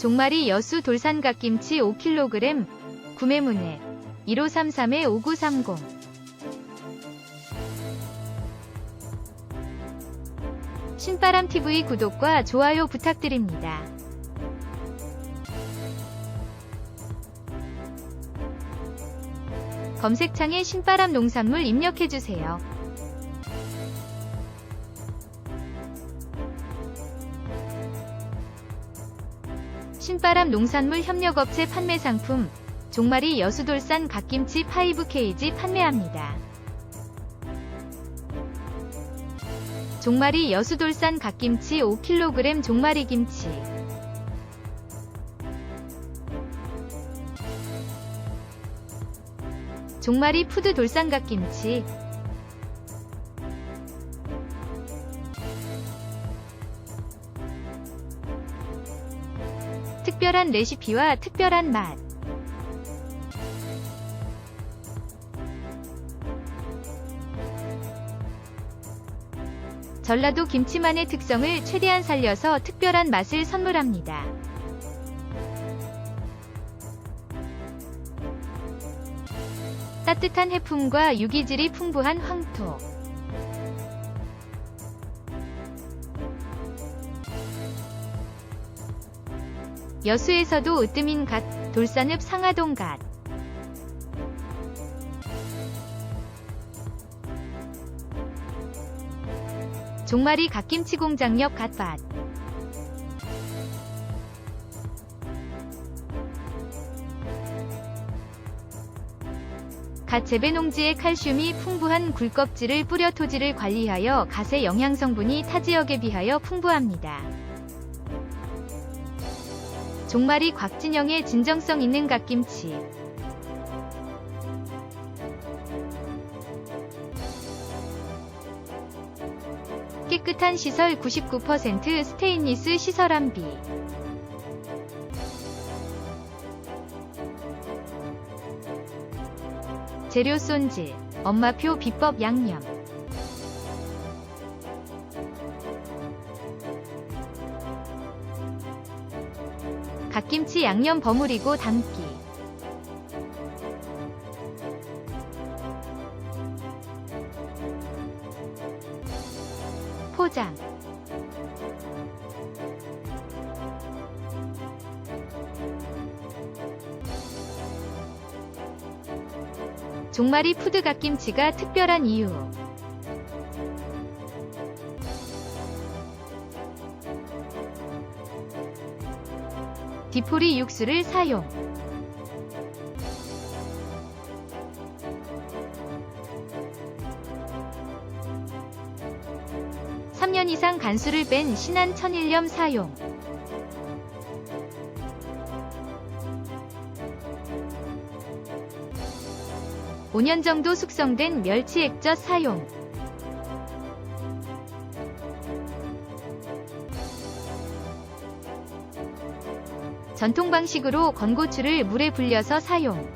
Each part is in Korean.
종마리 여수 돌산갓김치 5kg 구매 문의 1533-5930 신바람TV 구독과 좋아요 부탁드립니다. 검색창에 신바람 농산물 입력해주세요. 신바람 농산물 협력업체 판매 상품 종마리 여수돌산 갓김치 5kg 판매합니다. 종마리 여수돌산 갓김치 5kg 종마리 김치 종마리 푸드 돌산 갓김치 특별한 레시피와 특별한 맛 전라도 김치만의 특성을 최대한 살려서 특별한 맛을 선물합니다. 따뜻한 해풍과 유기질이 풍부한 황토. 여수에서도 으뜸인 갓, 돌산읍 상하동 갓. 종마리 갓김치 공장 옆 갓밭. 갓 재배 농지에 칼슘이 풍부한 굴껍질을 뿌려 토지를 관리하여 갓의 영양 성분이 타 지역에 비하여 풍부합니다. 종마리 곽진영의 진정성 있는 갓김치. 깨끗한 시설 99% 스테인리스 시설 함비. 재료 손질, 엄마표 비법 양념. 갓김치 양념 버무리고 담기. 포장. 종마리 푸드 갓김치가 특별한 이유. 디포리 육수를 사용. 삼년 이상 간수를 뺀 신한 천일염 사용. 오 년 정도 숙성된 멸치 액젓 사용. 전통 방식으로 건고추를 물에 불려서 사용.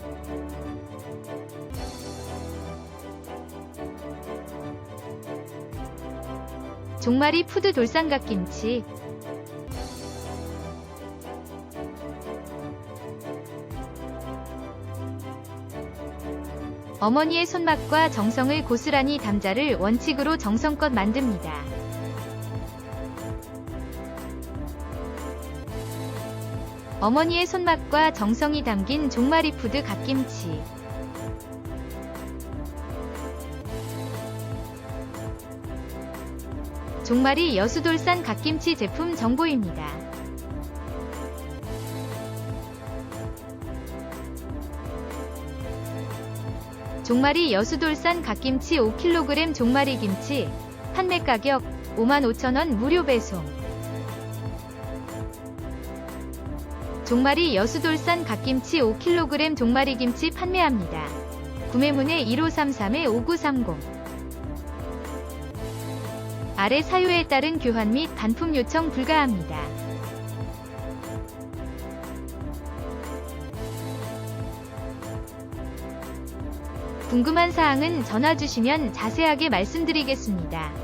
종마리 푸드 돌산갓김치 어머니의 손맛과 정성을 고스란히 담자를 원칙으로 정성껏 만듭니다. 어머니의 손맛과 정성이 담긴 종마리 푸드 갓김치. 종마리 여수돌산 갓김치 제품 정보입니다. 종마리 여수돌산 갓김치 5kg 종마리 김치 판매 가격 55,000원 무료 배송 종마리 여수돌산 갓김치 5kg 종마리 김치 판매합니다. 구매 문의 1533-5930 아래 사유에 따른 교환 및 반품 요청 불가합니다. 궁금한 사항은 전화 주시면 자세하게 말씀드리겠습니다.